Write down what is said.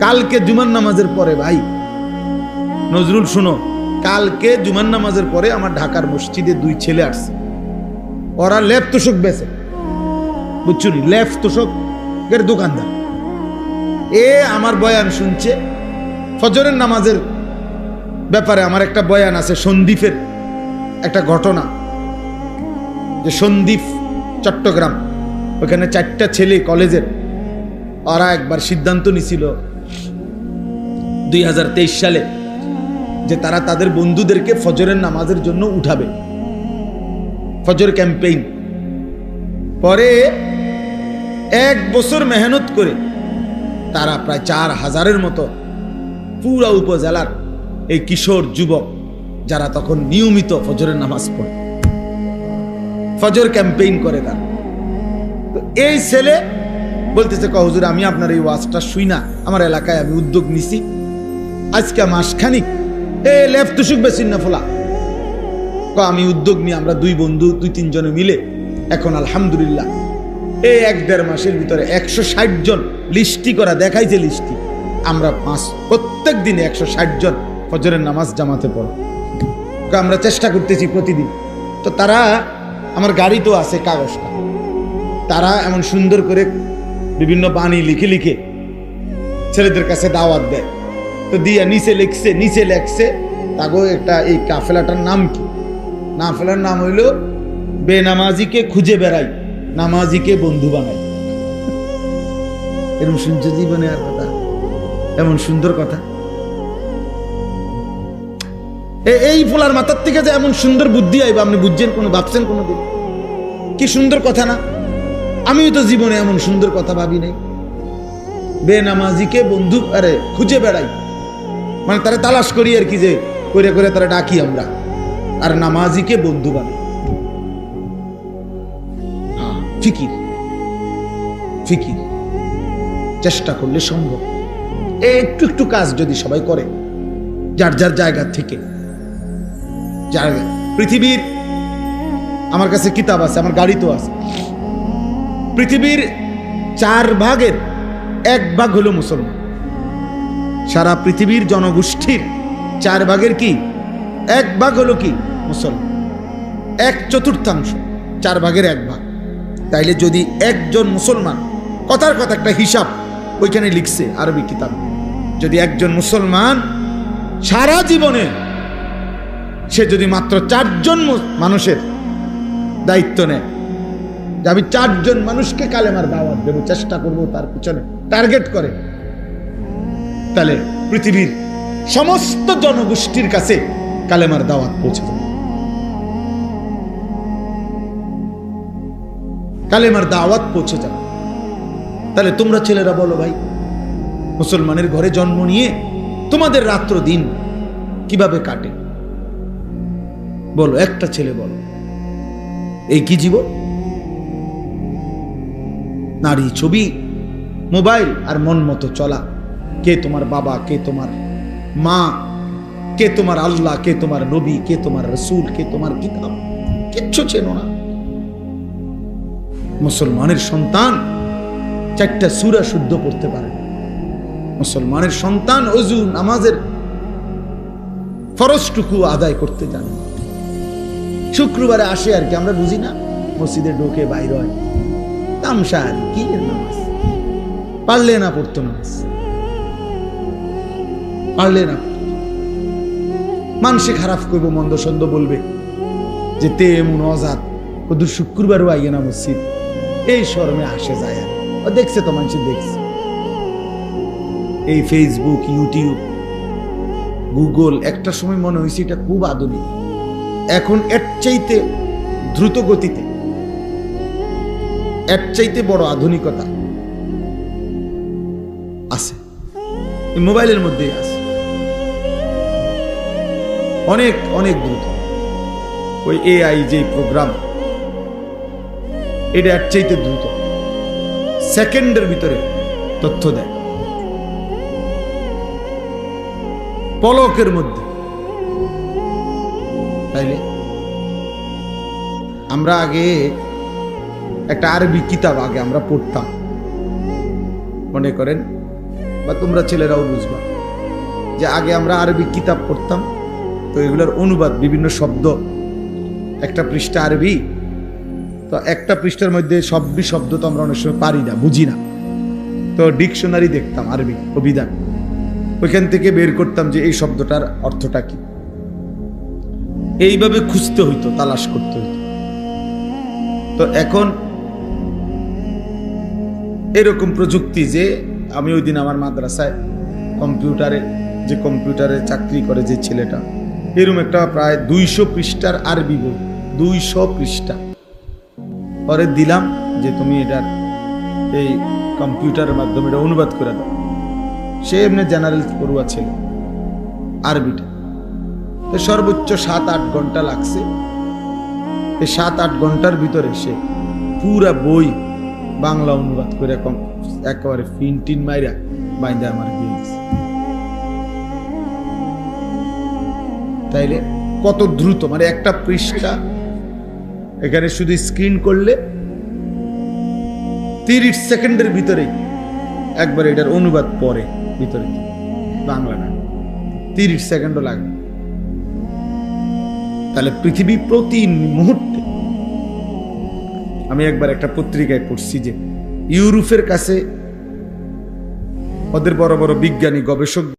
কালকে জুমান নামাজের পরে ভাই। নজরুল শুনো। কালকে জুমান নামাজের পরে আমার ঢাকার মসজিদে দুই ছেলে আসছে। ওরা লেপ তোষক বেছে বুঝছ নি? লেপ তোষকের দোকানদার। এ আমার বয়ান শুনছে। ফজরের নামাজের ব্যাপারে আমার একটা বয়ান আছে সন্দীপের একটা ঘটনা। যে সন্দীপ চট্টগ্রাম ওখানে চারটা ছেলে কলেজের। ওরা একবার সিদ্ধান্ত নিছিল দুই হাজার তেইশ সালে যে তারা তাদের বন্ধুদেরকে ফজরের নামাজের জন্য উঠাবে। ফজর ক্যাম্পেইন। পরে এক বছর মেহনত করে তারা প্রায় চার হাজারের মতো পুরা উপজেলার এই কিশোর যুবক যারা তখন নিয়মিত ফজরের নামাজ পড়ে। ফজর ক্যাম্পেইন করে তারা। তো এই ছেলে বলতেছে কহজুর আমি আপনার এই ওয়াজটা শুই না। আমার এলাকায় আমি উদ্যোগ নিছি। আজকে মাসখানিক। এ লেফ তুসুক বেশি না ফোলা। আমি উদ্যোগ নিয়ে আমরা দুই বন্ধু, দুই তিনজনে মিলে এখন আলহামদুলিল্লাহ এই এক দেড় মাসের ভিতরে একশো ষাট জন লিস্টি করা দেখাইছে লিস্টি আমরা পাঁচ, প্রত্যেক দিনে একশো ষাট জন ফজরের নামাজ জামাতে পড়ো। আমরা চেষ্টা করতেছি প্রতিদিন। তো তারা, আমার গাড়ি তো আছে কাগজটা তারা এমন সুন্দর করে বিভিন্ন বাণী লিখে লিখে ছেলেদের কাছে দাওয়াত দেয়। তো দিয়া নিচে লিখছে, নিচে লেখছে। তাগো একটা এই কাফেলাটার নাম কি? কাফেলার নাম হইল, বেনামাজিকে খুঁজে বেড়াই, নামাজিকে বন্ধু বানাই। এরকম শুনছে জীবনে আর কথা? এমন সুন্দর কথা? এই ফোলার মাথার থেকে যে এমন সুন্দর বুদ্ধি আইবা, আপনি বুঝছেন কোনো, ভাবছেন কোনো দিন? কি সুন্দর কথা না? আমিও তো জীবনে এমন সুন্দর কথা ভাবি নাই। বেনামাজিকে বন্ধু, আরে, খুঁজে বেড়াই। মানে তারা তালাশ করি আর কি যে করে করে তারা ডাকি আমরা। আর নামাজিকে বন্ধু বানাই হ্যাঁ, ফিকির। ফিকির। চেষ্টা করলে সম্ভব। একটু একটু কাজ যদি সবাই করে যার যার জায়গা থেকে। যার পৃথিবীর আমার কাছে কিতাব আছে আমার গাড়ি তো আছে। পৃথিবীর চার ভাগের এক ভাগ হলো মুসলমান। সারা পৃথিবীর জনগোষ্ঠীর চার ভাগের কি? এক ভাগ হলো কি? মুসলমান। এক চতুর্থাংশ, চার ভাগের এক ভাগ। তাইলে যদি একজন মুসলমান, কথার কথা একটা হিসাব ওইখানে লিখছে আরবি কিতাব, যদি একজন মুসলমান সারা জীবনে সে যদি মাত্র চারজন মানুষের দায়িত্ব নেয়, যে আমি চারজন মানুষকে কালেমার দাওয়াত দেবো, চেষ্টা করব তার পিছনে, টার্গেট করে তাহলে পৃথিবীর সমস্ত জনগোষ্ঠীর কাছে কালেমার দাওয়াত পৌঁছে যাবে কালেমার দাওয়াত পৌঁছে যাবে তাহলে তোমরা ছেলেরা বলো ভাই, মুসলমানের ঘরে জন্ম নিয়ে তোমাদের রাত্র দিন কীভাবে কাটে? বলো, একটা ছেলে বলো, এই কি জীবন? নারী ছবি, মোবাইল আর মন মতো চলা। কে তোমার বাবা, কে তোমার মা, কে তোমার আল্লাহ, কে তোমার নবী, কে তোমার রসুল, কে তোমার কিতাব? কিচ্ছু চেনো না। মুসলমানের সন্তান চারটা সুরা শুদ্ধ করতে পারে মুসলমানের সন্তান অজু, নামাজের ফরজটুকু আদায় করতে জানে শুক্রবারে আসে আর কি, আমরা বুঝি না, মসজিদে ঢোকে বাইর হয়। তামসা আর কি নামাজ। পারলে না পড়তো নামাজ। পারলে না। মানুষে খারাপ করব, মন্দ সন্দ বলবে। যে তে এমন অজাত কদু শুক্রবারও আইয়ে না মসজিদ। এই শরমে আসে যায় আর। দেখছে তো মানুষ দেখছে। এই ফেসবুক ইউটিউব গুগল একটা সময় মনে হয়েছে এটা খুব আধুনিক। এখন এর চাইতে দ্রুত গতিতে, এর চাইতে বড় আধুনিকতা আছে। মোবাইলের মধ্যেই আছে। অনেক অনেক দ্রুত ওই এআই যে প্রোগ্রাম এটা এক চাইতে দ্রুত। সেকেন্ডের ভিতরে তথ্য দেয়। পলকের মধ্যে। তাইলে? আমরা আগে একটা আরবি কিতাব আগে আমরা পড়তাম। মনে করেন? বা তোমরা ছেলেরাও বুঝবা। যে আগে আমরা আরবি কিতাব পড়তাম। তো এগুলোর অনুবাদ, বিভিন্ন শব্দ। একটা পৃষ্ঠা আরবি, তো একটা পৃষ্ঠার মধ্যে সবই শব্দ তো আমরা অনেক সময় পারি না, বুঝি না। তো ডিকশনারি দেখতাম আরবি অভিধান ওইখান থেকে বের করতাম যে এই শব্দটার অর্থটা কি। এইভাবে খুঁজতে হইতো, তালাশ করতে হইতো। তো এখন এরকম প্রযুক্তি যে আমি ওই দিন আমার মাদ্রাসায় কম্পিউটারে, যে কম্পিউটারে চাকরি করে যে ছেলেটা এরকম একটা প্রায় দুইশো পৃষ্ঠার আরবি বই, দুইশো পৃষ্ঠা। পরে দিলাম যে তুমি এটার এই কম্পিউটারের মাধ্যমে এটা অনুবাদ করে দাও। সে এমনি জেনারেল পড়ুয়া ছেলে আরবিটা তো সর্বোচ্চ সাত আট ঘণ্টা লাগছে। এই সাত আট ঘণ্টার ভিতরে সে পুরা বই বাংলা অনুবাদ করে একেবারে ফিন টিন মাইরা বাইন্দা আমার দিয়ে তাইলে কত দ্রুত মানে একটা পৃষ্ঠা এখানে শুধু স্ক্রিন করলে তিরিশ সেকেন্ডের ভিতরে একবার এটার অনুবাদ পরে ভিতরে। বাংলা না, তিরিশ সেকেন্ডও লাগে। তাহলে পৃথিবী প্রতি মুহূর্তে আমি একবার একটা পত্রিকায় পড়ছি যে ইউরোপের কাছে ওদের বড় বড় বিজ্ঞানী গবেষক